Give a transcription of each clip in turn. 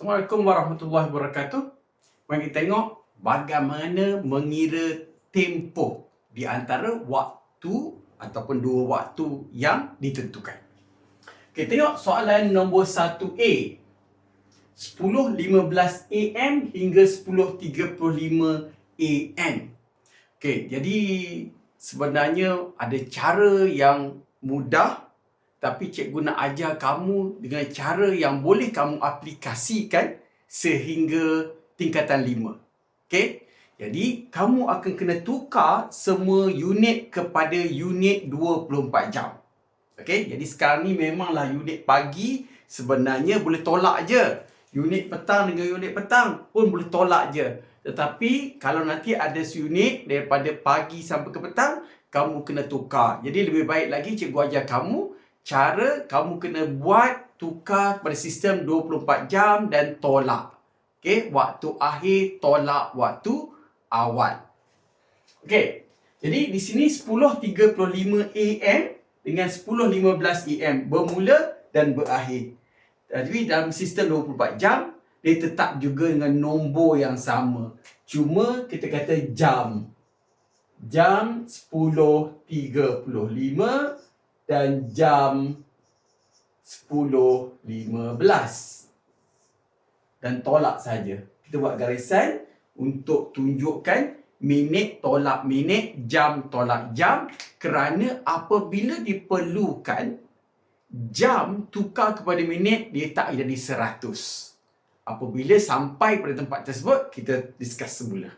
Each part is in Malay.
Assalamualaikum warahmatullahi wabarakatuh. Mari kita tengok bagaimana mengira tempoh di antara waktu ataupun dua waktu yang ditentukan. Kita tengok soalan nombor 1A. 10.15 AM hingga 10.35 AM. Okey, jadi sebenarnya ada cara yang mudah tapi cikgu nak ajar kamu dengan cara yang boleh kamu aplikasikan sehingga tingkatan 5. Okey? Jadi kamu akan kena tukar semua unit kepada unit 24 jam. Okey? Jadi sekarang ni memanglah unit pagi sebenarnya boleh tolak je. Unit petang dengan unit petang pun boleh tolak je. Tetapi kalau nanti ada unit daripada pagi sampai ke petang, kamu kena tukar. Jadi lebih baik lagi cikgu ajar kamu cara kamu kena buat tukar pada sistem 24 jam dan tolak. Okey, waktu akhir tolak waktu awal. Okey. Jadi di sini 10.35 AM dengan 10.15 AM bermula dan berakhir. Jadi dalam sistem 24 jam, dia tetap juga dengan nombor yang sama. Cuma kita kata jam. Jam 10.35 dan jam 10.15. Dan tolak saja. Kita buat garisan untuk tunjukkan minit tolak minit, jam tolak jam kerana apabila diperlukan jam tukar kepada minit dia tak jadi 100. Apabila sampai pada tempat tersebut kita discuss semula.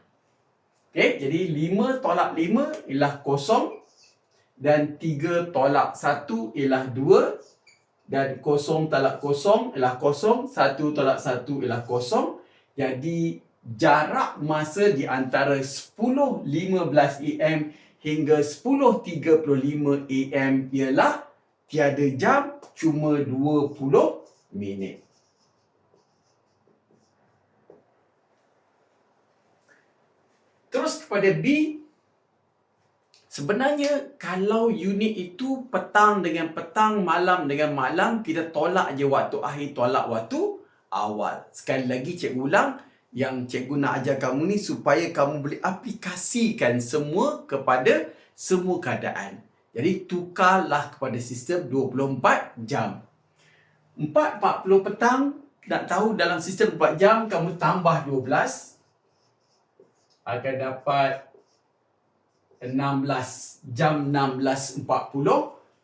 Okey, jadi 5 tolak 5 ialah kosong dan 3 tolak 1 ialah 2 dan kosong tolak kosong ialah kosong, 1 tolak 1 ialah kosong. Jadi jarak masa di antara 10.15 AM hingga 10.35 AM ialah tiada jam cuma 20 minit. Terus kepada B Sebenarnya kalau unit itu petang dengan petang, malam dengan malam, kita tolak je waktu akhir, tolak waktu awal. Sekali lagi cikgu ulang, yang cikgu nak ajar kamu ni supaya kamu boleh aplikasikan semua kepada semua keadaan. Jadi tukarlah kepada sistem 24 jam. 4.40 petang, nak tahu dalam sistem 24 jam, kamu tambah 12. Akan dapat 16 jam 16.40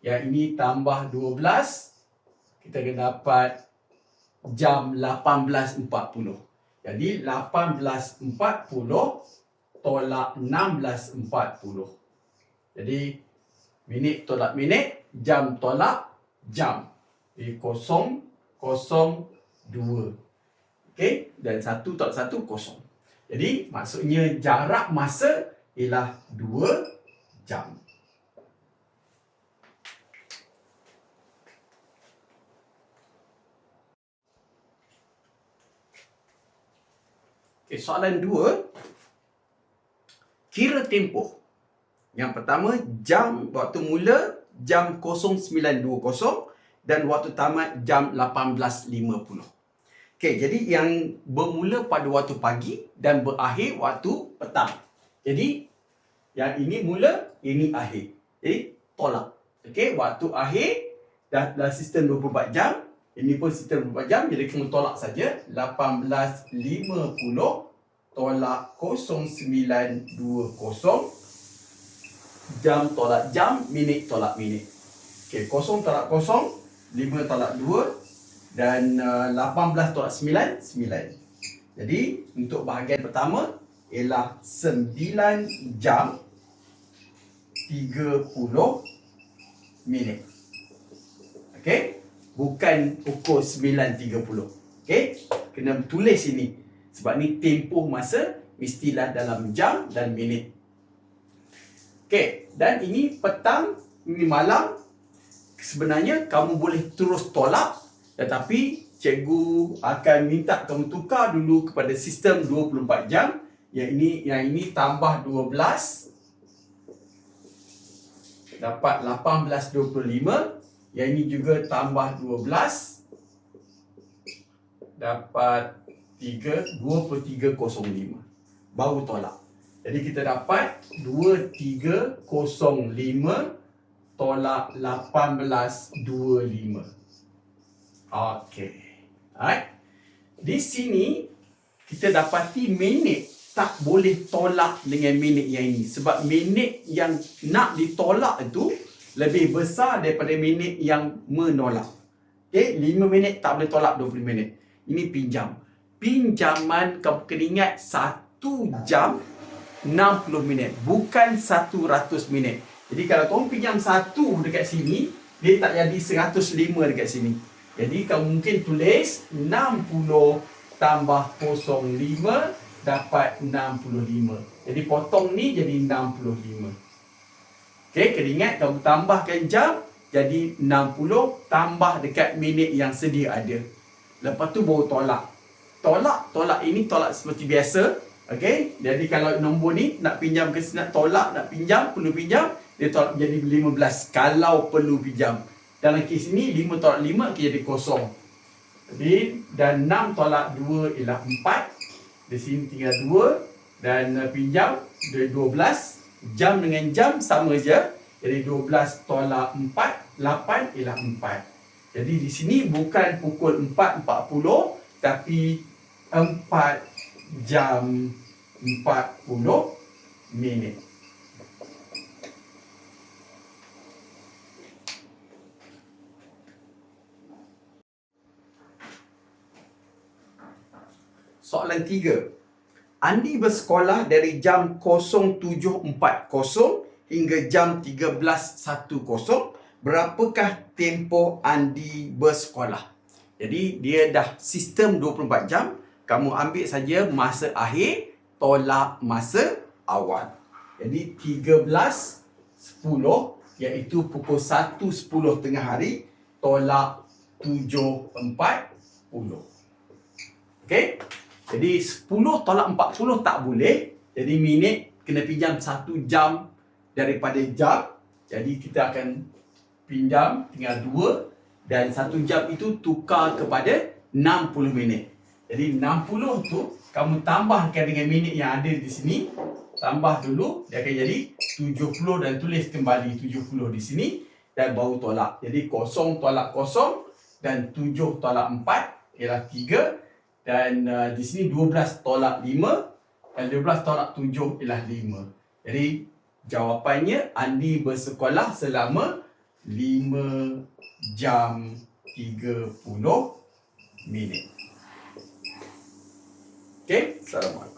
yang ini tambah 12 kita akan dapat jam 18.40 jadi 18.40 tolak 16.40 jadi minit tolak minit jam tolak jam. Jadi kosong kosong dua. Okay? dan satu tolak satu kosong. Jadi maksudnya jarak masa ialah 2 jam. Okay, soalan 2. Kira tempoh. Yang pertama, jam waktu mula jam 09.20 dan waktu tamat jam 18.50. Okey, jadi yang bermula pada waktu pagi dan berakhir waktu petang. Jadi yang ini mula, ini akhir. Jadi tolak. Okey, waktu akhir dah dalam sistem 24 jam. Ini pun sistem 24 jam. Jadi kamu tolak saja. 18.50 tolak 0920. Jam tolak jam, minit tolak minit. Okey, kosong tolak kosong, 5 tolak 2 dan uh, 18 tolak 9, 9. Jadi untuk bahagian pertama ialah 9 jam 30 minit. Okey? Bukan pukul 9.30. Okey? Kena tulis ini. Sebab ni tempoh masa mestilah dalam jam dan minit. Okey, dan ini petang, ini malam. Sebenarnya kamu boleh terus tolak tetapi cikgu akan minta kamu tukar dulu kepada sistem 24 jam. Yang ini yang ini tambah 12 dapat 18.25 yang ini juga tambah 12 dapat 3, 2 per 305. Baru tolak. Jadi kita dapat 2305 tolak 1825. Okey. Di sini kita dapati minit tak boleh tolak dengan minit yang ini sebab minit yang nak ditolak itu lebih besar daripada minit yang menolak. Okey, 5 minit tak boleh tolak 20 minit. Ini pinjam. Pinjaman kamu kena ingat 1 jam 60 minit bukan 100 minit. Jadi kalau kamu pinjam satu dekat sini, dia tak jadi 105 dekat sini. Jadi kamu mungkin tulis 60 tambah 05 dapat 65. Jadi potong ni jadi 65. Okey, kena ingat kamu tambahkan jam jadi 60 tambah dekat minit yang sedia ada. Lepas tu baru tolak. Tolak, tolak ini tolak seperti biasa. Okey, jadi kalau nombor ni nak pinjam ke nak tolak, nak pinjam, perlu pinjam, dia tolak jadi 15 kalau perlu pinjam. Dalam kes ni 5 tolak 5 akan jadi kosong. Jadi dan 6 tolak 2 ialah 4. Di sini tinggal 2 dan uh, pinjam dia 12. Jam dengan jam sama je. Jadi 12 tolak 4, 8 ialah 4. Jadi di sini bukan pukul 4.40 tapi 4 jam 40 minit. Soalan tiga. Andi bersekolah dari jam 07.40 hingga jam 13.10. Berapakah tempoh Andi bersekolah? Jadi dia dah sistem 24 jam. Kamu ambil saja masa akhir tolak masa awal. Jadi 13.10 iaitu pukul 1.10 tengah hari tolak 7.40. Okey? Jadi 10 tolak 40 tak boleh. Jadi minit kena pinjam 1 jam daripada jam. Jadi kita akan pinjam tinggal 2 dan 1 jam itu tukar kepada 60 minit. Jadi 60 tu kamu tambahkan dengan minit yang ada di sini. Tambah dulu dia akan jadi 70 dan tulis kembali 70 di sini dan baru tolak. Jadi kosong tolak kosong dan 7 tolak 4 ialah 3 dan uh, di sini 12 tolak 5 dan 12 tolak 7 ialah 5. Jadi jawapannya Andi bersekolah selama 5 jam 30 minit. Okey, Assalamualaikum.